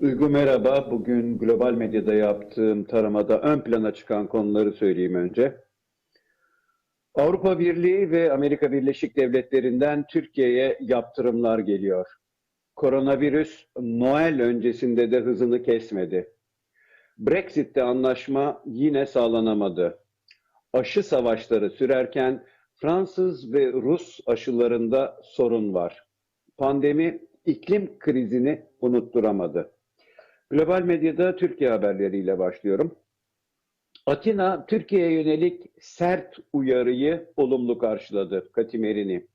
Duygu merhaba. Bugün global medyada yaptığım taramada ön plana çıkan konuları söyleyeyim önce. Avrupa Birliği ve Amerika Birleşik Devletleri'nden Türkiye'ye yaptırımlar geliyor. Koronavirüs Noel öncesinde de hızını kesmedi. Brexit'te anlaşma yine sağlanamadı. Aşı savaşları sürerken Fransız ve Rus aşılarında sorun var. Pandemi iklim krizini unutturamadı. Global medyada Türkiye haberleriyle başlıyorum. Atina, Türkiye'ye yönelik sert uyarıyı olumlu karşıladı. Katimerini.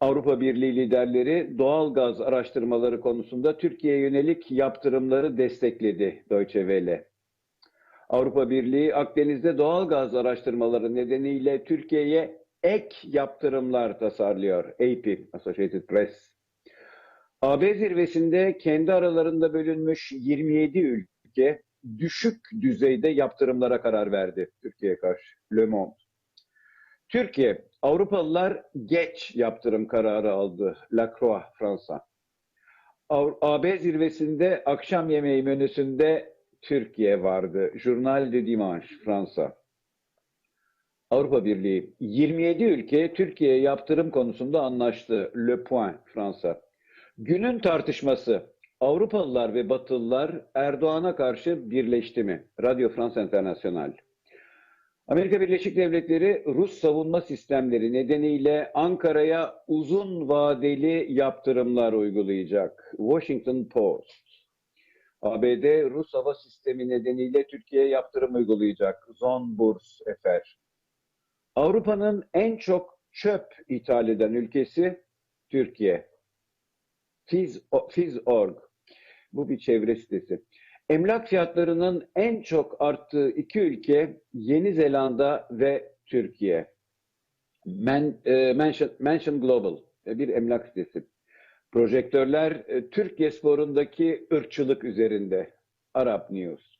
Avrupa Birliği liderleri doğal gaz araştırmaları konusunda Türkiye'ye yönelik yaptırımları destekledi Deutsche Welle. Avrupa Birliği Akdeniz'de doğal gaz araştırmaları nedeniyle Türkiye'ye ek yaptırımlar tasarlıyor. AP, Associated Press. AB zirvesinde kendi aralarında bölünmüş 27 ülke düşük düzeyde yaptırımlara karar verdi Türkiye'ye karşı. Le Monde. Türkiye, Avrupalılar geç yaptırım kararı aldı. La Croix, Fransa. AB zirvesinde akşam yemeği menüsünde Türkiye vardı. Journal de Dimanche, Fransa. Avrupa Birliği 27 ülke Türkiye'ye yaptırım konusunda anlaştı. Le Point, Fransa. Günün tartışması Avrupalılar ve Batılılar Erdoğan'a karşı birleşti mi? Radio France International. Amerika Birleşik Devletleri Rus savunma sistemleri nedeniyle Ankara'ya uzun vadeli yaptırımlar uygulayacak. Washington Post. ABD Rus hava sistemi nedeniyle Türkiye'ye yaptırım uygulayacak. Zon Burs Efer. Avrupa'nın en çok çöp ithal eden ülkesi Türkiye. Fiz.org. Bu bir çevre sitesi. Emlak fiyatlarının en çok arttığı iki ülke Yeni Zelanda ve Türkiye. Men, e, Mention, Mention Global e, bir emlak sitesi. Projektörler e, Türkiye sporundaki ırkçılık üzerinde. Arap News.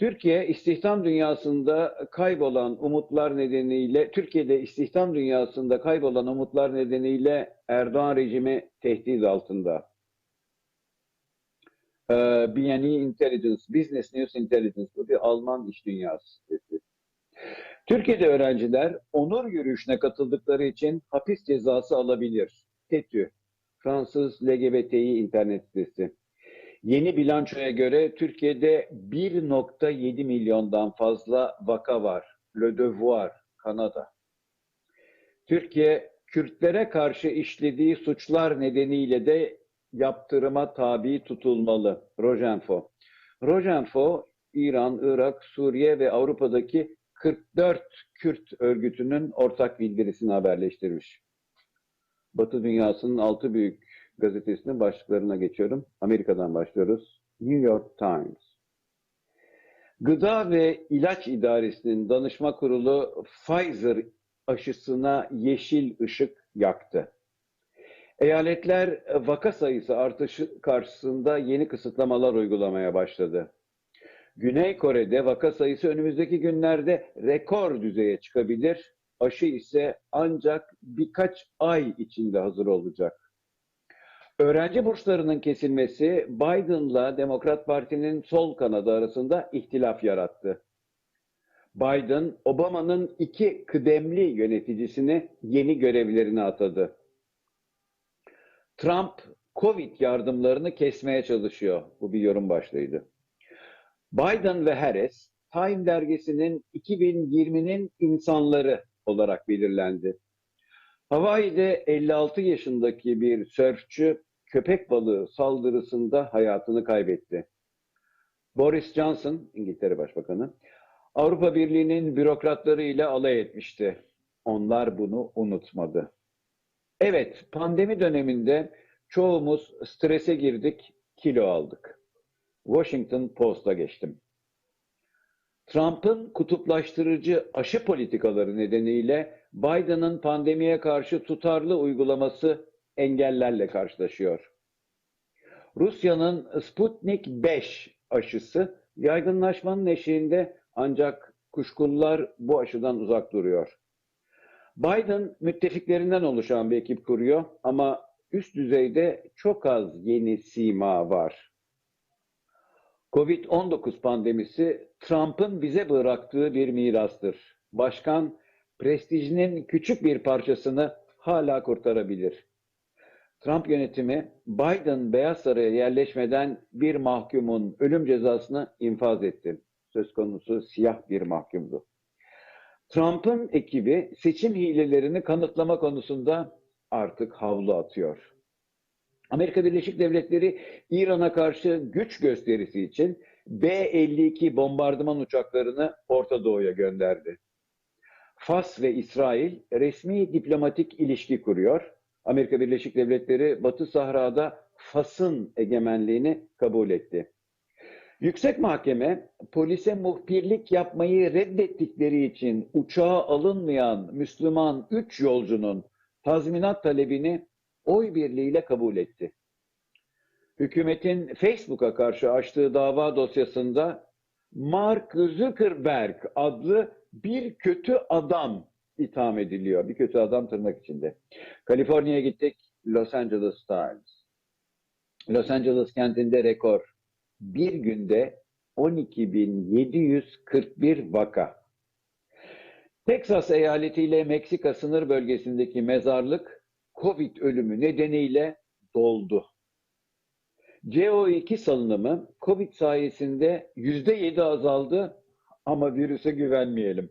Türkiye istihdam dünyasında kaybolan umutlar nedeniyle Türkiye'de istihdam dünyasında kaybolan umutlar nedeniyle Erdoğan rejimi tehdit altında. Ee, BNE Intelligence, Business News Intelligence bu bir Alman iş dünyası sitesi. Türkiye'de öğrenciler onur yürüyüşüne katıldıkları için hapis cezası alabilir. TETÜ, Fransız LGBTİ internet sitesi. Yeni bilançoya göre Türkiye'de 1.7 milyondan fazla vaka var. Le Devoir, Kanada. Türkiye, Kürtlere karşı işlediği suçlar nedeniyle de yaptırıma tabi tutulmalı. Rojenfo. Rojenfo, İran, Irak, Suriye ve Avrupa'daki 44 Kürt örgütünün ortak bildirisini haberleştirmiş. Batı dünyasının altı büyük gazetesinin başlıklarına geçiyorum. Amerika'dan başlıyoruz. New York Times. Gıda ve İlaç İdaresi'nin danışma kurulu Pfizer aşısına yeşil ışık yaktı. Eyaletler vaka sayısı artışı karşısında yeni kısıtlamalar uygulamaya başladı. Güney Kore'de vaka sayısı önümüzdeki günlerde rekor düzeye çıkabilir. Aşı ise ancak birkaç ay içinde hazır olacak. Öğrenci burslarının kesilmesi Biden'la Demokrat Parti'nin sol kanadı arasında ihtilaf yarattı. Biden, Obama'nın iki kıdemli yöneticisini yeni görevlerine atadı. Trump, Covid yardımlarını kesmeye çalışıyor. Bu bir yorum başlığıydı. Biden ve Harris, Time dergisinin 2020'nin insanları olarak belirlendi. Hawaii'de 56 yaşındaki bir sörfçü köpek balığı saldırısında hayatını kaybetti. Boris Johnson, İngiltere Başbakanı, Avrupa Birliği'nin bürokratları ile alay etmişti. Onlar bunu unutmadı. Evet, pandemi döneminde çoğumuz strese girdik, kilo aldık. Washington Post'a geçtim. Trump'ın kutuplaştırıcı aşı politikaları nedeniyle Biden'ın pandemiye karşı tutarlı uygulaması engellerle karşılaşıyor. Rusya'nın Sputnik 5 aşısı yaygınlaşmanın eşiğinde ancak kuşkular bu aşıdan uzak duruyor. Biden müttefiklerinden oluşan bir ekip kuruyor ama üst düzeyde çok az yeni sima var. Covid-19 pandemisi Trump'ın bize bıraktığı bir mirastır. Başkan prestijinin küçük bir parçasını hala kurtarabilir. Trump yönetimi Biden Beyaz Saray'a yerleşmeden bir mahkumun ölüm cezasını infaz etti. Söz konusu siyah bir mahkumdu. Trump'ın ekibi seçim hilelerini kanıtlama konusunda artık havlu atıyor. Amerika Birleşik Devletleri İran'a karşı güç gösterisi için B-52 bombardıman uçaklarını Orta Doğu'ya gönderdi. Fas ve İsrail resmi diplomatik ilişki kuruyor. Amerika Birleşik Devletleri Batı Sahra'da Fas'ın egemenliğini kabul etti. Yüksek Mahkeme polise muhbirlik yapmayı reddettikleri için uçağa alınmayan Müslüman 3 yolcunun tazminat talebini oy birliğiyle kabul etti. Hükümetin Facebook'a karşı açtığı dava dosyasında Mark Zuckerberg adlı bir kötü adam itham ediliyor. Bir kötü adam tırnak içinde. Kaliforniya'ya gittik. Los Angeles Times. Los Angeles kentinde rekor. Bir günde 12.741 vaka. Texas eyaletiyle Meksika sınır bölgesindeki mezarlık Covid ölümü nedeniyle doldu. CO2 salınımı Covid sayesinde %7 azaldı ama virüse güvenmeyelim.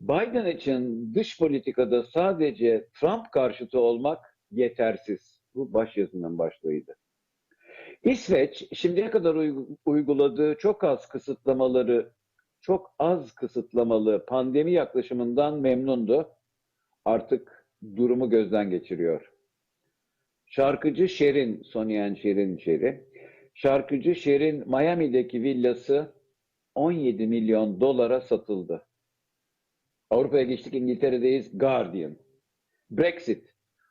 Biden için dış politikada sadece Trump karşıtı olmak yetersiz. Bu başyazının başlığıydı. İsveç şimdiye kadar uyguladığı çok az kısıtlamaları, çok az kısıtlamalı pandemi yaklaşımından memnundu. Artık durumu gözden geçiriyor. Şarkıcı Şerin, Sonyen Şerin Şeri, şarkıcı Şerin Miami'deki villası 17 milyon dolara satıldı. Avrupa'ya geçtik İngiltere'deyiz. Guardian. Brexit.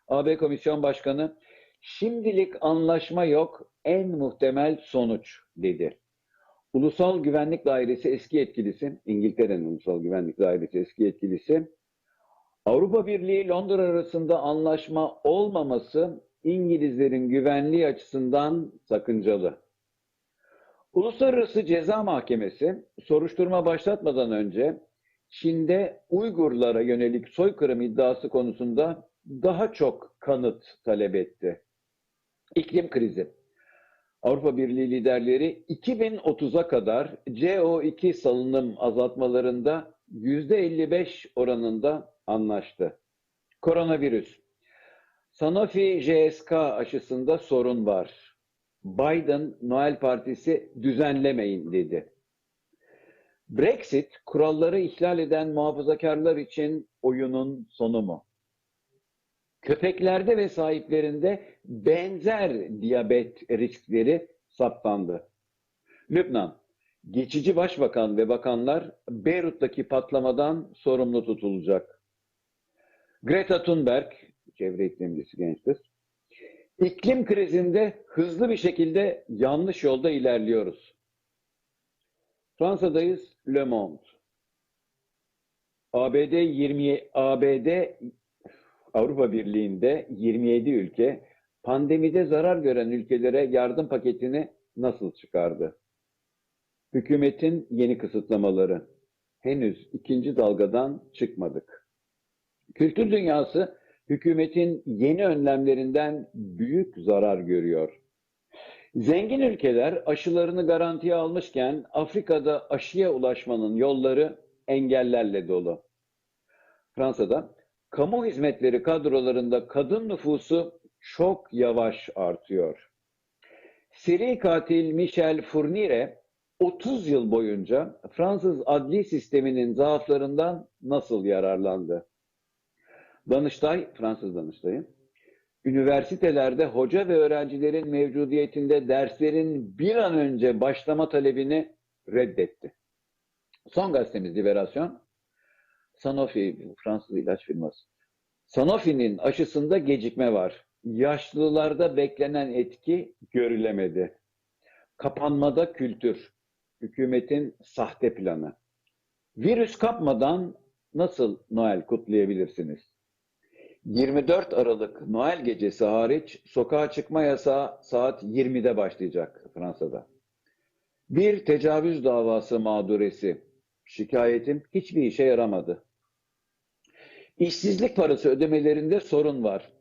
AB Komisyon Başkanı şimdilik anlaşma yok en muhtemel sonuç dedi. Ulusal Güvenlik Dairesi eski yetkilisi, İngiltere'nin Ulusal Güvenlik Dairesi eski yetkilisi, Avrupa Birliği Londra arasında anlaşma olmaması İngilizlerin güvenliği açısından sakıncalı. Uluslararası Ceza Mahkemesi soruşturma başlatmadan önce Çin'de Uygurlara yönelik soykırım iddiası konusunda daha çok kanıt talep etti. İklim krizi. Avrupa Birliği liderleri 2030'a kadar CO2 salınım azaltmalarında %55 oranında anlaştı. Koronavirüs. Sanofi GSK aşısında sorun var. Biden Noel Partisi düzenlemeyin dedi. Brexit kuralları ihlal eden muhafazakarlar için oyunun sonu mu? Köpeklerde ve sahiplerinde benzer diyabet riskleri saptandı. Lübnan, geçici başbakan ve bakanlar Beyrut'taki patlamadan sorumlu tutulacak. Greta Thunberg, çevre iklimcisi genç kız, iklim krizinde hızlı bir şekilde yanlış yolda ilerliyoruz. Fransa'dayız, Le Monde. ABD 20 ABD Avrupa Birliği'nde 27 ülke pandemide zarar gören ülkelere yardım paketini nasıl çıkardı? Hükümetin yeni kısıtlamaları. Henüz ikinci dalgadan çıkmadık. Kültür dünyası hükümetin yeni önlemlerinden büyük zarar görüyor. Zengin ülkeler aşılarını garantiye almışken Afrika'da aşıya ulaşmanın yolları engellerle dolu. Fransa'da kamu hizmetleri kadrolarında kadın nüfusu çok yavaş artıyor. Seri katil Michel Fournire 30 yıl boyunca Fransız adli sisteminin zaaflarından nasıl yararlandı? Danıştay, Fransız Danıştay'ı, üniversitelerde hoca ve öğrencilerin mevcudiyetinde derslerin bir an önce başlama talebini reddetti. Son gazetemiz Liberasyon, Sanofi, Fransız ilaç firması. Sanofi'nin aşısında gecikme var. Yaşlılarda beklenen etki görülemedi. Kapanmada kültür, hükümetin sahte planı. Virüs kapmadan nasıl Noel kutlayabilirsiniz? 24 Aralık Noel gecesi hariç sokağa çıkma yasağı saat 20'de başlayacak Fransa'da. Bir tecavüz davası mağduresi. Şikayetim hiçbir işe yaramadı. İşsizlik parası ödemelerinde sorun var.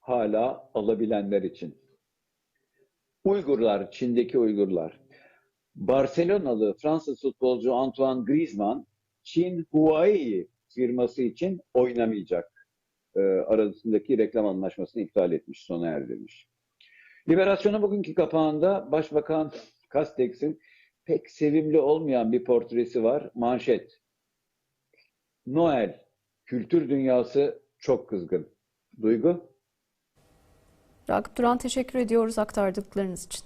Hala alabilenler için. Uygurlar, Çin'deki Uygurlar. Barcelonalı Fransız futbolcu Antoine Griezmann, Çin Huawei firması için oynamayacak. Ee, arasındaki reklam anlaşmasını iptal etmiş, sona erdirmiş. Liberasyon'un bugünkü kapağında Başbakan Castex'in pek sevimli olmayan bir portresi var. Manşet. Noel, kültür dünyası çok kızgın. Duygu? Ragıp Duran teşekkür ediyoruz aktardıklarınız için.